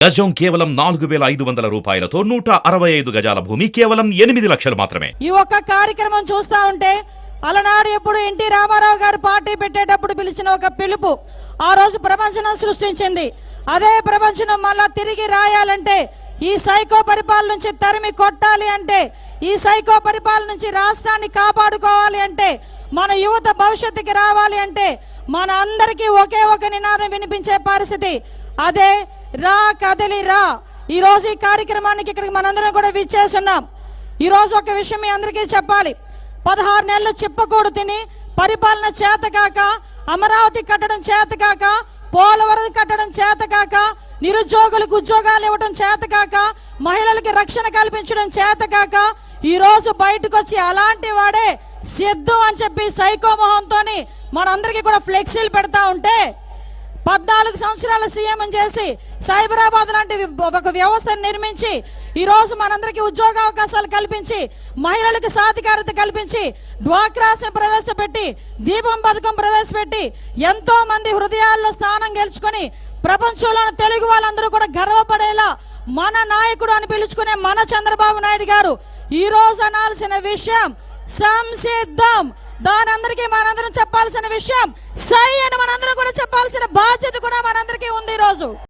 గజం కేవలం నాలుగు వేల ఐదు వందల రూపాయలతో నూట అరవై ఐదు గజాల భూమి కేవలం ఎనిమిది లక్షలు మాత్రమే. ఈ ఒక్క కార్యక్రమం చూస్తా ఉంటే అలనాడు ఎప్పుడు ఎన్టీ రామారావు గారు పార్టీ పెట్టేటప్పుడు పిలిచిన ఒక పిలుపు ఆ రోజు ప్రపంచం సృష్టించింది. అదే ప్రపంచం మళ్ళా తిరిగి రాయాలంటే ఈ సైకో పరిపాలన నుంచి తరిమి కొట్టాలి అంటే ఈ సైకో పరిపాలన నుంచి రాష్ట్రాన్ని కాపాడుకోవాలి అంటే మన యువత భవిష్యత్తుకి రావాలి అంటే మన అందరికీ ఒకే ఒక నినాదం వినిపించే పరిస్థితి. అదే రా కదలి రా. ఈ రోజు ఈ కార్యక్రమానికి ఇక్కడికి మనందరం కూడా విచ్చేస్తున్నాం. ఈ రోజు ఒక విషయం మీ అందరికీ చెప్పాలి. పదహారు నెలలు చిప్పకూడు తిని పరిపాలన చేతకాక అమరావతి కట్టడం చేతకాక పోలవరం కట్టడం చేతకాక నిరుద్యోగులకు ఉద్యోగాలు ఇవ్వడం చేతకాక మహిళలకి రక్షణ కల్పించడం చేతకాక ఈ రోజు బయటకు వచ్చి అలాంటి వాడే సిద్ధం అని చెప్పి సైకో మొహంతోని మనందరికీ కూడా ఫ్లెక్సీలు పెడతా ఉంటే పద్నాలుగు సంవత్సరాల సీఎం చేసి సైబరాబాద్ లాంటి ఒక వ్యవస్థను నిర్మించి ఈ రోజు మనందరికీ ఉద్యోగ అవకాశాలు కల్పించి మహిళలకు సాధికారత కల్పించి డ్వాక్రాస్ని ప్రవేశపెట్టి దీపం పథకం ప్రవేశపెట్టి ఎంతో మంది హృదయాల్లో స్థానం గెలుచుకొని ప్రపంచంలోని తెలుగు వాళ్ళందరూ కూడా గర్వపడేలా మన నాయకుడు అని పిలుచుకునే మన చంద్రబాబు నాయుడు గారు ఈ రోజు అనాల్సిన విషయం సంసిద్ధం. దానందరికీ మనందరం చెప్పాల్సిన విషయం. సై అని మనందరం కూడా చెప్పాల్సిన బాధ్యత కూడా మనందరికీ ఉంది ఈరోజు. రోజు